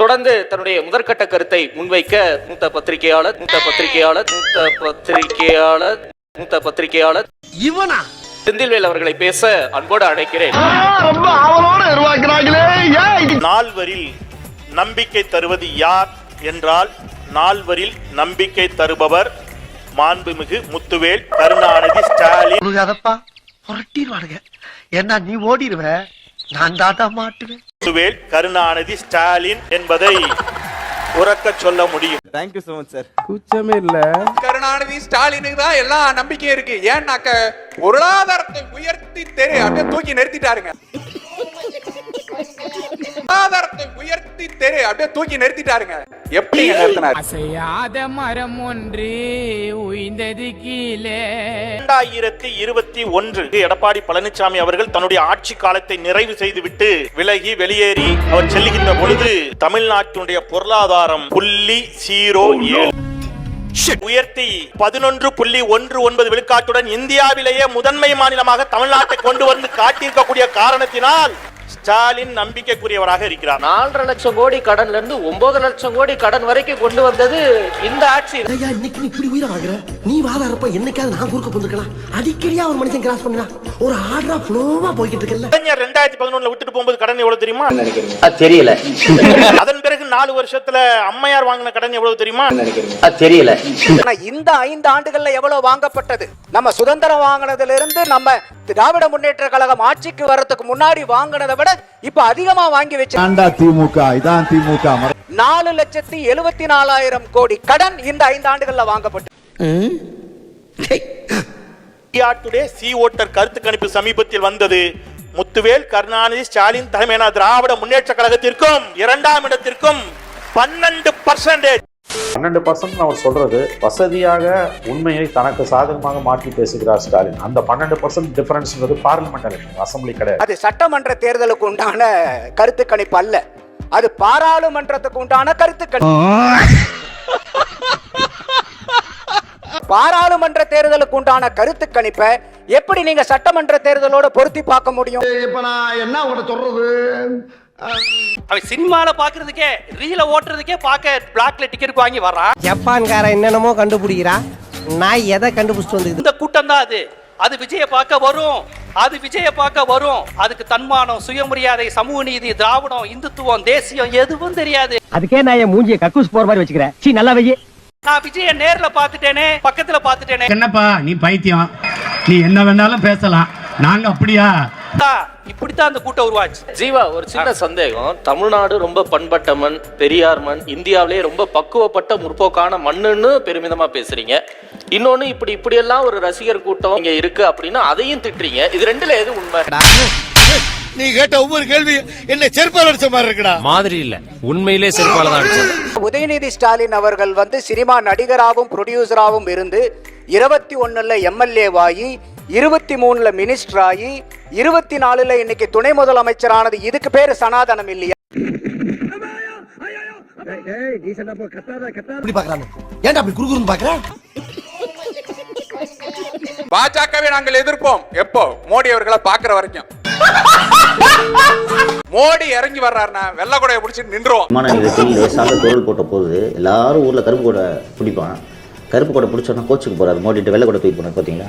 தொடர்ந்து தன்னுடைய முதற்கட்ட கருத்தை முன்வைக்க மூத்த பத்திரிகையாளர் மூத்த பத்திரிகையாளர் மூத்த பத்திரிகையாளர் மூத்த பத்திரிகையாளர். இவனா? செந்தில்வேல் அவர்களை பேச அன்போடு அழைக்கிறேன். நால்வரில் நம்பிக்கை தருவது யார் என்றால் நால்வரில் நம்பிக்கை தருபவர் மாண்புமிகு முத்துவேல் கருணாநிதி ஸ்டாலின். முருகாதப்பா புரட்டிடுவானுங்க. ஏன்னா நீ ஓடிடுவ நான் தாட்டா மாட்டுவேன். முத்துவேல் கருணாநிதி ஸ்டாலின் என்பதை உறக்கச் சொல்ல முடியும். Thank you so much sir கூச்சமே இல்ல. கருணாநிதி ஸ்டாலினுக்கு தான் எல்லா நம்பிக்கையும் இருக்கு. ஏன்னாக்க பொருளாதாரத்தை உயர்த்தி தெரு அப்படியே தூக்கி நிறுத்திட்டாருங்க. பொருளாதாரத்தை உயர்த்தி தெரு அப்படியே தூக்கி நிறுத்திட்டாருங்க. எப்படி நிறுத்தினாரு? அசையாத மரம் ஒன்று உய்ந்தது கீழே. இரண்டாயிரத்தி இருபத்தி ஒன்று எடப்பாடி பழனிசாமி அவர்கள் தன்னுடைய ஆட்சி காலத்தை நிறைவு செய்துவிட்டு விலகி வெளியேறி அவர் செல்லுகின்ற பொழுது தமிழ்நாட்டினுடைய பொருளாதாரம் புள்ளி ஜீரோ ஏழு. உயர்த்தி பதினொன்று புள்ளி ஒன்று ஒன்பது விழுக்காட்டுடன் இந்தியாவிலேயே முதன்மை மாநிலமாக தமிழ்நாட்டை கொண்டு வந்து காட்டியிருக்கக்கூடிய காரணத்தினால் ஸ்டாலின் நம்பிக்கைக்குரியவராக இருக்கிறார். நாலரை லட்சம் கோடி கடன்ல இருந்து ஒன்பது லட்சம் கோடி கடன் வரைக்கும் கொண்டு வந்தது இந்த ஆட்சி. ஐயா இன்னைக்கு நீ இப்படி உயிரை வாங்குற நீ வாதாரப்ப என்னைக்காவது நான் குறுக்க போந்துக்கலாம் அடிக்கடியா ஒரு மனுஷன் கிராஸ் பண்ணா ஒரு ஆர்டரா ஃப்ளோவா போய்கிட்டு இருக்கல ரெண்டாயிரத்தி பதினொன்னுல விட்டுட்டு போகும்போது கடன் எவ்வளவு தெரியுமா? தெரியல. அதன் நாலு வருஷத்துல அம்மையார் வாங்கின கடன் எவ்வளவு தெரியுமா? தெரியல. ஆனா இந்த ஐந்து ஆண்டுகள்ல எவ்வளவு வாங்கப்பட்டது? நம்ம சுதந்திரம் வாங்கினதுல இருந்து நம்ம திராவிட முன்னேற்ற கழகம் ஆட்சிக்கு வர்றதுக்கு முன்னாடி வாங்கினதை விட இப்ப அதிகமா வாங்கி வச்சு திமுக இதான் திமுக. நாலு லட்சத்தி எழுபத்தி நாலாயிரம் கோடி கடன் இந்த ஐந்து ஆண்டுகள்ல வாங்கப்பட்டு இந்தியா டுடே சி ஓட்டர் கருத்து கணிப்பு சமீபத்தில் வந்தது. முத்துவேல் கருணாநிதி ஸ்டாலின் தலைமையான திராவிட முன்னேற்ற கழகத்திற்கும் இரண்டாம் இடத்திற்கும் பன்னெண்டு பர்சன்டேஜ் பன்னெண்டு பர்சன்ட் அவர் சொல்றது வசதியாக உண்மையை தனக்கு சாதகமாக மாற்றி பேசுகிறார் ஸ்டாலின். அந்த பன்னெண்டு பர்சன்ட் டிஃபரன்ஸ்ன்றது பார்லிமெண்ட் எலெக்ஷன் அசம்பிளி கிடையாது. அது சட்டமன்ற தேர்தலுக்கு உண்டான கருத்து கணிப்பு அல்ல. அது பாராளுமன்றத்துக்கு உண்டான கருத்து கணிப்பு பாராளுமன்ற தேர்தலுக்கு உண்டான கருத்து கணிப்பை எப்படி நீங்க சட்டமன்ற தேர்தலோட பொருத்தி பார்க்க முடியும்? இப்ப நான் என்ன உங்கள்கிட்ட சொல்றது? அவன் சினிமால பாக்குறதுக்கே ரீல ஓட்டுறதுக்கே பார்க்க பிளாக்ல டிக்கெட் வாங்கி வர்றான் ஜப்பான்காரன் என்னென்னமோ கண்டுபிடிக்கிறா. நான் எதை கண்டுபிடிச்சிட்டு வந்து இந்த கூட்டம் தான் அது. அது விஜய பார்க்க வரும். அது விஜய பார்க்க வரும். அதுக்கு தன்மானம் சுயமரியாதை சமூக நீதி திராவிடம் இந்துத்துவம் தேசியம் எதுவும் தெரியாது. அதுக்கே நான் என் மூஞ்சிய கக்கூஸ் போற மாதிரி வச்சுக்கிறேன் சீ நல்லா வையே. நான் விஜய நேர்ல பாத்துட்டேனே பக்கத்துல பாத்துட்டேனே என்னப்பா நீ பைத்தியம். நீ என்ன வேணாலும் பேசலாம். நாங்க அப்படியா? இப்படித்தான் அந்த கூட்டம் உருவாச்சு. ஜீவா ஒரு சின்ன சந்தேகம். தமிழ்நாடு ரொம்ப பண்பட்ட மண் பெரியார் மண் இந்தியாவிலேயே ரொம்ப பக்குவப்பட்ட முற்போக்கான மண்ணுன்னு பெருமிதமா பேசுறீங்க. இன்னொன்னு இப்படி இப்படி எல்லாம் ஒரு ரசிகர் கூட்டம் இங்க இருக்கு அப்படின்னா அதையும் திட்டுறீங்க. இது ரெண்டுல எது உண்மை? நீ கேட்ட ஒவ்வொரு கேள்வி என்ன செருப்பால் அடிச்ச மாதிரி இருக்குடா. மாதிரி இல்ல. உண்மையிலே செருப்பால தான் அடிச்சது. உதயநிதி ஸ்டாலின் அவர்கள் வந்து சினிமா நடிகராகவும் ப்ரொடியூசராகவும் இருந்து இருபத்தி ஒண்ணுல எம்எல்ஏவாகி இருபத்தி மூணுல மினிஸ்டர் ஆகி இருபத்தி நாலுல இன்னைக்கு துணை முதலமைச்சரானது. இதுக்கு பேரு சனாதனம் இல்லையா? பாஜகவை நாங்கள் எதிர்ப்போம். எப்போ? மோடி அவர்களை பாக்குற வரைக்கும். மோடி இறங்கி வர்றாருன்னா வெள்ள கொடையை பிடிச்சிட்டு நின்றுவோம். விமான நிலையத்தில் லேசாக குரல் போட்ட போது எல்லாரும் ஊர்ல கருப்பு கொடை பிடிப்பான். கருப்பு கொடை பிடிச்சோன்னா கோச்சுக்கு போறாரு. மோடிட்டு வெள்ளை கொடை தூக்கி போனார் பாத்தீங்களா?